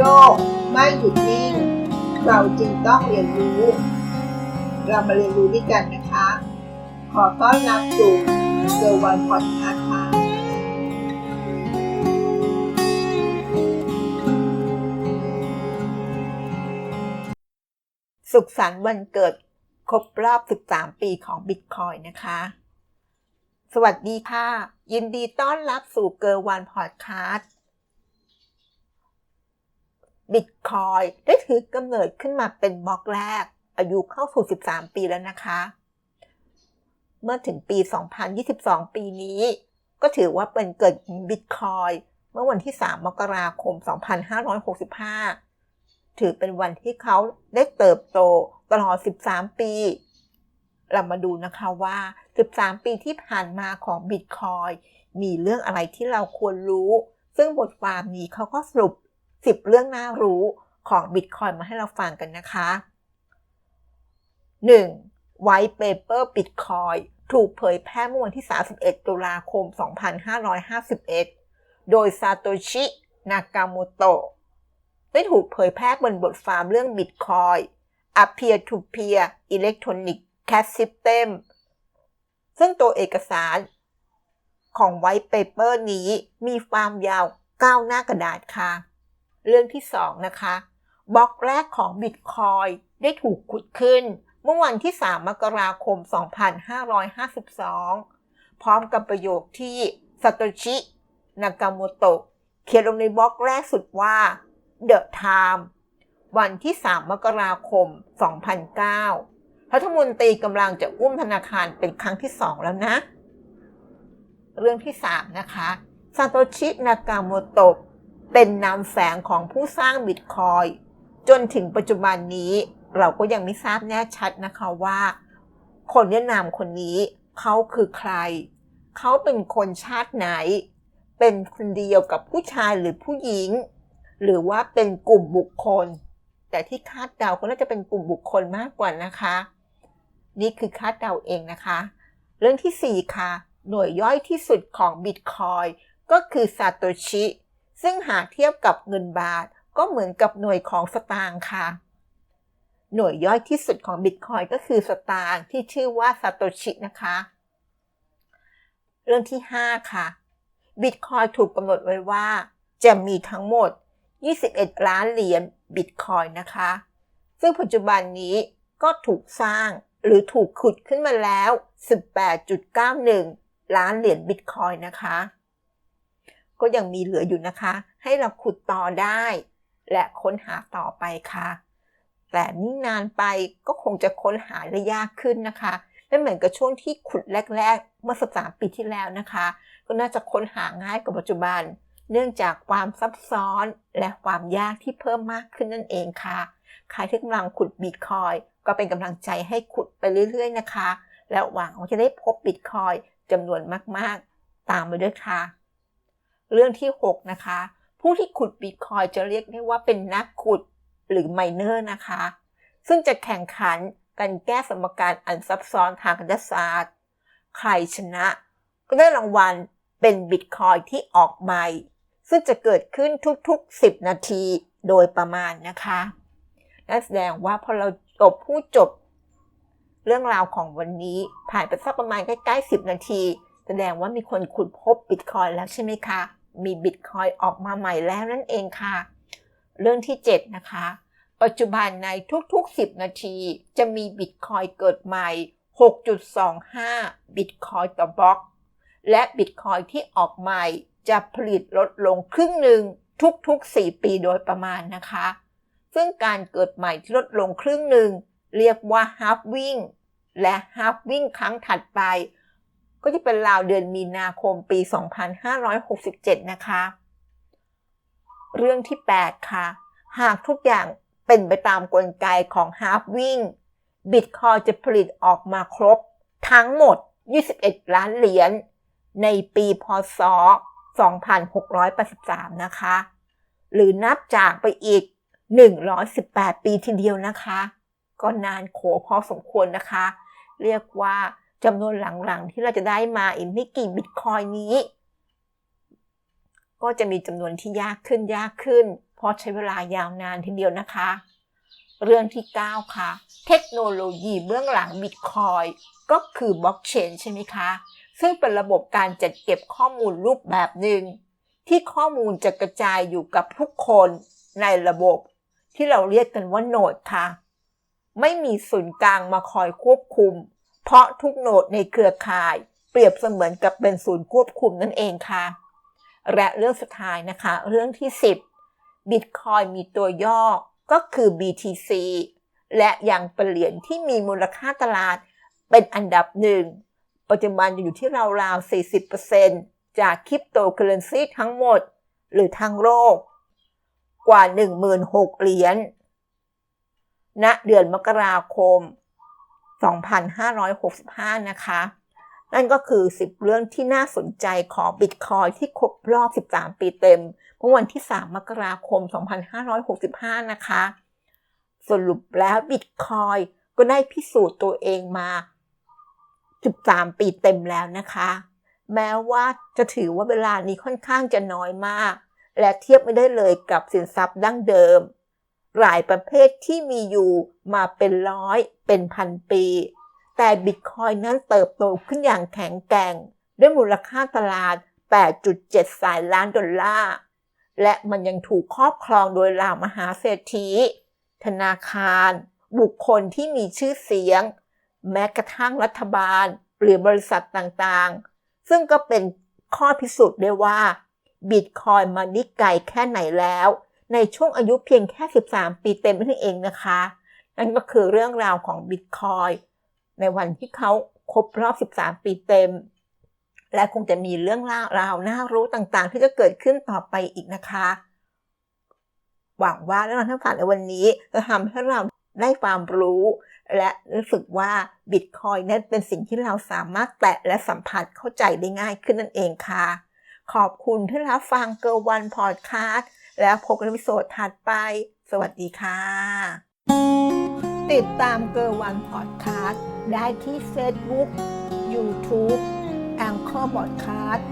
โลกไม่หยุดนิ่ง เราจึงต้องเรียนรู้ เรามาเรียนรู้ด้วยกันนะคะ ขอต้อนรับสู่เซอร์วันพอดคาส์ค่ะสุขสันต์วันเกิดครบรอบ 13 ปีของ Bitcoin นะคะ สวัสดีค่ะ ยินดีต้อนรับสู่เกอร์วันพอดคาสต์ Bitcoin ได้ถือกำเนิดขึ้นมาเป็นบล็อกแรก อายุเข้าสู่ 13 ปีแล้วนะคะ เมื่อถึงปี 2022 ปีนี้ ก็ถือว่าเป็นเกิด Bitcoin เมื่อวันที่ 3 มกราคม 2565 ถือเป็นวันที่เขาได้เติบโตตลอด 13 ปี เรามาดูนะคะว่า 13 ปีที่ผ่านมาของ Bitcoin มีเรื่องอะไรที่เราควรรู้ ซึ่งบทความนี้เขาก็สรุป 10 เรื่องน่ารู้ของ Bitcoin มาให้เราฟังกันนะคะ 1. White Paper Bitcoin ถูกเผยแพร่เมื่อวันที่ 31 ตุลาคม 2551 โดยซาโตชินากาโมโตะได้ถูกเผยแพร่บนบทความเรื่อง Bitcoin a Peer-to-Peer Electronic Cash System ซึ่งตัวเอกสารของ White Paper นี้มีความยาว 9 หน้ากระดาษค่ะ เรื่องที่ 2 นะคะบล็อกแรกของ Bitcoin ได้ถูกขุดขึ้น เมื่อวันที่ 3 มกราคม 2552 พร้อมกับประโยคที่ซาโตชินากาโมโตะเขียนลงในบล็อกแรกสุดว่า The Time วันที่ 3 มกราคม 2009 รัฐมนตรีกำลังจะอุ้มธนาคารเป็นครั้งที่ 2 แล้วนะ เรื่องที่ 3 นะคะซาโตชินากาโมโตะ เป็นนามแฝงของผู้สร้างบิตคอยจนถึงปัจจุบันนี้เราก็ยังไม่ทราบแน่ชัดนะคะว่า คนแนะนำคนนี้เขาคือใคร เขาเป็นคนชาติไหน เป็นคนเดียวกับผู้ชายหรือผู้หญิง หรือว่าเป็นกลุ่มบุคคล แต่ที่คาดเดาก็น่าจะเป็นกลุ่มบุคคลมากกว่านะคะ นี่คือคาดเดาเองนะคะ เรื่องที่ 4 ค่ะ หน่วยย่อยที่สุดของบิตคอยก็คือซาโตชิ ซึ่งหากเทียบกับเงินบาทก็เหมือนกับหน่วยของสตางค์ค่ะ หน่วยย่อยที่สุดของบิตคอยก็คือสตางค์ที่ชื่อว่าซาโตชินะคะ เรื่องที่ 5 ค่ะบิตคอยถูกกำหนดไว้ว่า จะมีทั้งหมด 21 ล้านเหรียญบิตคอยนะคะ ซึ่งปัจจุบันนี้ก็ถูกสร้างหรือถูกขุดขึ้นมาแล้ว 18.91 ล้านเหรียญบิตคอยนะคะ ก็ยังมีเหลืออยู่นะคะ ให้เราขุดต่อได้ และค้นหาต่อไปค่ะ แต่นี่นานไปก็คงจะค้นหาได้ยากขึ้นนะคะไม่เหมือนกับช่วงที่ขุดแรก ๆ เมื่อสามปีที่แล้วนะคะ ก็น่าจะค้นหาง่ายกว่าปัจจุบัน เนื่องจากความซับซ้อนและความยากที่เพิ่มมากขึ้นนั่นเองค่ะใครที่กำลังขุดบิตคอยก็เป็นกำลังใจให้ขุดไปเรื่อย ๆ นะคะ แล้วหวังว่าจะได้พบบิตคอยจำนวนมากๆ ตามไปด้วยค่ะ เรื่องที่ 6 นะคะ ผู้ที่ขุดบิตคอยจะเรียกได้ว่าเป็นนักขุดหรือไมเนอร์นะคะ ซึ่งจะแข่งขันกันแก้สมการอันซับซ้อนทางคณิตศาสตร์ ใครชนะ ก็ได้รางวัลเป็นบิตคอยที่ออกใหม่ ซึ่งจะเกิดขึ้นทุกๆ 10 นาทีโดยประมาณนะคะนั่นแสดงว่าพอเราจบผู้จบ เรื่องราวของวันนี้ผ่านไปสักประมาณใกล้ๆ 10 นาที แสดงว่ามีคนขุดพบบิตคอยแล้วใช่ไหมคะ มีบิตคอยออกมาใหม่แล้วนั่นเองค่ะ เรื่องที่ 7 นะคะ ปัจจุบันในทุกๆ 10 นาที จะมีบิตคอยเกิดใหม่ 6.25 บิตคอยต่อบล็อก และบิตคอยที่ออกใหม่จะผลิตลดลงครึ่งหนึ่งทุกๆ 4 ปีโดยประมาณนะคะ ซึ่งการเกิดใหม่ที่ลดลงครึ่งหนึ่ง เรียกว่า halving และ halving ครั้งถัดไป ก็จะเป็นราวเดือนมีนาคมปี 2567 นะคะ เรื่องที่ 8 ค่ะ หากทุกอย่างเป็นไปตามกลไกของ halving บิตคอยจะผลิตออกมาครบ ทั้งหมด 21 ล้านเหรียญในปีพศ 2683 นะคะ หรือนับจากไปอีก 118 ปีทีเดียวนะคะ ก็นานโขพอสมควรนะคะ เรียกว่า จำนวนหลังๆ ที่เราจะได้มาอีกไม่กี่บิตคอยนี้ ก็จะมีจำนวนที่ยากขึ้นยากขึ้น เพราะใช้เวลายาวนานทีเดียวนะคะ เรื่องที่ 9 ค่ะ เทคโนโลยีเบื้องหลังบิตคอยก็คือบล็อกเชนใช่ไหมคะ ซึ่งเป็นระบบการจัดเก็บข้อมูลรูปแบบหนึ่ง ที่ข้อมูลจะกระจายอยู่กับทุกคนในระบบ ที่เราเรียกกันว่าโนดค่ะ ไม่มีศูนย์กลางมาคอยควบคุม เพราะทุกโนดในเครือข่าย เปรียบเสมือนกับเป็นศูนย์ควบคุมนั่นเองค่ะ และเรื่องสุดท้ายนะคะ เรื่องที่ 10 Bitcoin มีตัวย่อก็คือ BTC และยังเป็นเหรียญที่มีมูลค่าตลาดเป็นอันดับหนึ่ง ปัจจุบันอยู่ที่ราวๆ 40%จากคริปโตเคอเรนซีทั้งหมด หรือทั้งโลก กว่า 16,000เหรียญณเดือนมกราคม 2565 นะคะ นั่นก็คือ 10 เรื่องที่น่าสนใจของบิตคอยที่ครบรอบ 13 ปีเต็ม เมื่อวันที่ 3 มกราคม 2565 นะคะ สรุปแล้วบิตคอยก็ได้พิสูจน์ตัวเองมา 13 ปีเต็มแล้วนะคะ แม้ว่าจะถือว่าเวลานี้ค่อนข้างจะน้อยมาก และเทียบไม่ได้เลยกับสินทรัพย์ดั้งเดิม หลายประเภทที่มีอยู่มาเป็นร้อยเป็นพันปี แต่บิตคอยนั้นเติบโตขึ้นอย่างแข็งแกร่ง ด้วยมูลค่าตลาด 8.7แสนล้านดอลลาร์ และมันยังถูกครอบครองโดยเหล่ามหาเศรษฐี ธนาคาร บุคคลที่มีชื่อเสียง แม้กระทั่งรัฐบาล หรือบริษัทต่างๆ ซึ่งก็เป็นข้อพิสูจน์ได้ว่าบิตคอยมานิไกลแค่ไหนแล้ว ในช่วงอายุเพียงแค่ 13 ปีเต็มนั่นเองนะคะ นั่นก็คือเรื่องราวของบิตคอยในวันที่เขาครบรอบ 13 ปีเต็ม และคงจะมีเรื่องราวน่ารู้ต่างๆ ที่จะเกิดขึ้นต่อไปอีกนะคะ หวังว่าเรื่องราวทั้งหมในวันนี้จะทำให้เราได้ความรู้ และรู้สึกว่าบิตคอยนั้นเป็นสิ่งที่เราสามารถแตะและสัมผัสเข้าใจได้ง่ายขึ้นนั่นเองค่ะ ขอบคุณที่รับฟังเกอร์วันพอดคาสต์ แล้วพบกันในวิดีโอถัดไป สวัสดีค่ะ ติดตามเกอร์วันพอดคาสต์ได้ที่เฟซบุ๊กยูทูบแองเกอร์บอดคาสต์